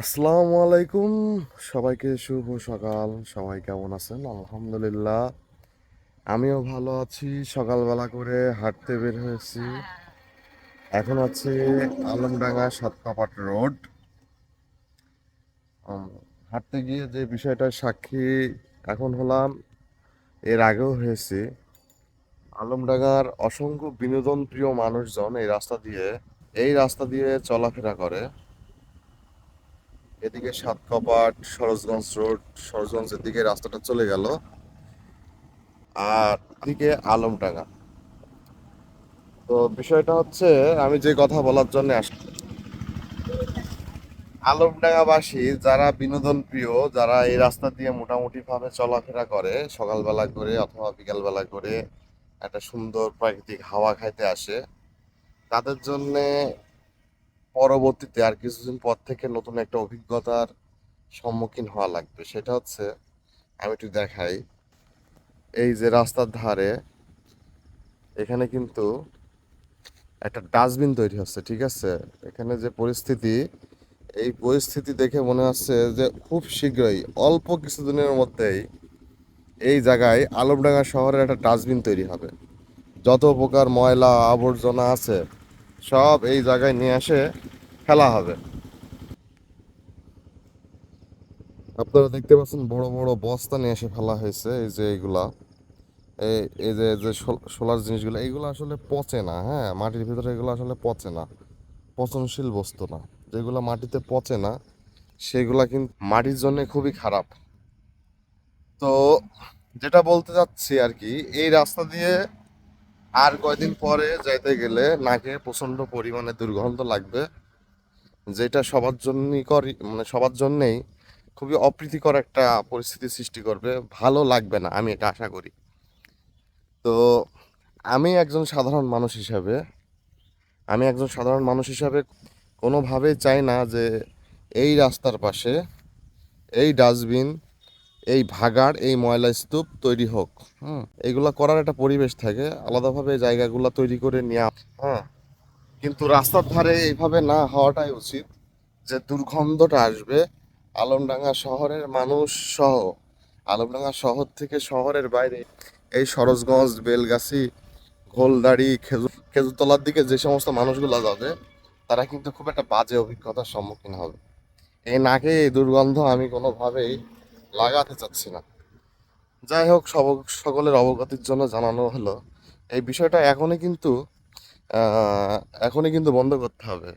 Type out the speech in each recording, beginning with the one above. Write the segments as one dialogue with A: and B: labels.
A: আসসালামু আলাইকুম। সবাইকে শুভ সকাল। সবাই কেমন আছেন? আলহামদুলিল্লাহ। আমিও ভালো আছি। সকালবেলা করে হাঁটতে বের হয়েছি। এখন আছে আলমডাঙ্গা সাতকাপাট রোড। হাঁটতে গিয়ে যে বিষয়টার সাক্ষী এখন হলাম, এর আগেও হয়েছে। আলমডাঙ্গার অসংখ্য বিনোদন প্রিয় মানুষজন এই রাস্তা দিয়ে, এই রাস্তা দিয়ে চলাফেরা করে। এদিকে সাতকপাট সরোজগঞ্জ রোড, সরোজগঞ্জের দিকে রাস্তাটা চলে গেল। আর এদিকে আলমডাঙ্গা। তো বিষয়টা হচ্ছে, আমি যে কথা বলার জন্য আস আলমডাঙ্গাবাসী যারা বিনোদন প্রিয় যারা এই রাস্তা দিয়ে মোটামুটি ভাবে চলাফেরা করে, সকালবেলা করে অথবা বিকালবেলা করে একটা সুন্দর প্রাকৃতিক হাওয়া খাইতে আসে, তাদের জন্যে পরবর্তীতে আর কিছুদিন পর থেকে নতুন একটা অভিজ্ঞতার সম্মুখীন হওয়া লাগবে। সেটা হচ্ছে, আমি একটু দেখাই। এই যে রাস্তার ধারে, এখানে কিন্তু একটা ডাস্টবিন তৈরি হচ্ছে, ঠিক আছে? এখানে যে পরিস্থিতি, এই পরিস্থিতি দেখে মনে হচ্ছে যে খুব শীঘ্রই, অল্প কিছুদিনের মধ্যেই এই জায়গায় আলমডাঙ্গা শহরের একটা ডাস্টবিন তৈরি হবে। যত প্রকার ময়লা আবর্জনা আছে, সব এই জায়গায় নিয়ে এসে ফেলা হবে। আপনারা দেখতে পাচ্ছেন বড় বড় বস্তা নিয়ে এসে ফেলা হয়েছে, এই যে এইগুলা এই যে যে সোলার জিনিসগুলো, এইগুলো আসলে পচে না হ্যাঁ? মাটির ভিতরে এগুলো আসলে পচে না, পচনশীল বস্তু না। যেগুলো মাটিতে পচে না, সেগুলা কিন্তু মাটির জন্য খুবই খারাপ। তো, যেটা বলতে চাচ্ছি আর কি, এই রাস্তা দিয়ে আর কয়দিন পরে যাইতে গেলে নাকে প্রচণ্ড পরিমাণে দুর্গন্ধ লাগবে। যেটা সবার জন্যই করি মানে সবার জন্যেই খুবই অপ্রীতিকর একটা পরিস্থিতি সৃষ্টি করবে। ভালো লাগবে না, আমি এটা আশা করি। তো আমি একজন সাধারণ মানুষ হিসাবে, আমি একজন সাধারণ মানুষ হিসাবে কোনোভাবেই চাই না যে এই রাস্তার পাশে এই ডাস্টবিন, এই ভাগাড়, এই ময়লা স্তূপ তৈরি হোক। হুম, এগুলা করার একটা পরিবেশ থাকে, আলাদাভাবে জায়গাগুলো তৈরি করে নেওয়া। হ্যাঁ কিন্তু রাস্তার ধারে এইভাবে না হওয়াটাই উচিত যে দুর্গন্ধটা আসবে। আলমডাঙ্গা শহরের মানুষ সহ, আলমডাঙ্গা শহর থেকে শহরের বাইরে এই সরোজগঞ্জ, বেলগাছি ঘোলদাড়ি খেজুর, খেজুরতলার দিকে যে সমস্ত মানুষগুলো যাবে, তারা কিন্তু খুব একটা বাজে অভিজ্ঞতার সম্মুখীন হবে। এই নাকে এই দুর্গন্ধ আমি কোনোভাবেই লাগাতে চাচ্ছি না। যাই হোক, সব, সকলের অবগতির জন্য জানানো হলো। এই বিষয়টা এখনই কিন্তু এখনই কিন্তু বন্ধ করতে হবে।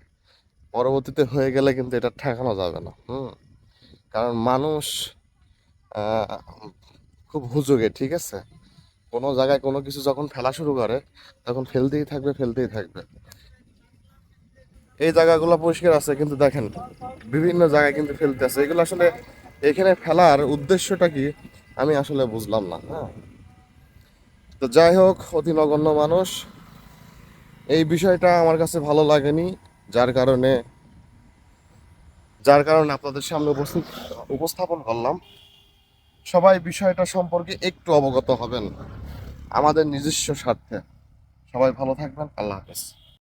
A: পরবর্তীতে হয়ে গেলে কিন্তু এটা ঠেকানো যাবে না, হুম? কারণ মানুষ খুব হুজুগে, ঠিক আছে? কোনো জায়গায় কোনো কিছু যখন ফেলা শুরু করে, তখন ফেলতেই থাকবে ফেলতেই থাকবে। এই জায়গাগুলো পরিষ্কার আছে, কিন্তু দেখেন, বিভিন্ন জায়গায় কিন্তু ফেলতে আছে। এগুলো আসলে এখানে ফেলার উদ্দেশ্যটা কি, আমি আসলে বুঝলাম না হ্যাঁ? তো যাই হোক, অতি নগণ্য মানুষ এই বিষয়টা আমার কাছে ভালো লাগেনি, যার কারণে যার কারণে আপনাদের সামনে উপস্থিত, উপস্থাপন করলাম। সবাই বিষয়টা সম্পর্কে একটু অবগত হবেন, আমাদের নিজস্ব স্বার্থে। সবাই ভালো থাকবেন, আল্লাহ হাফেজ।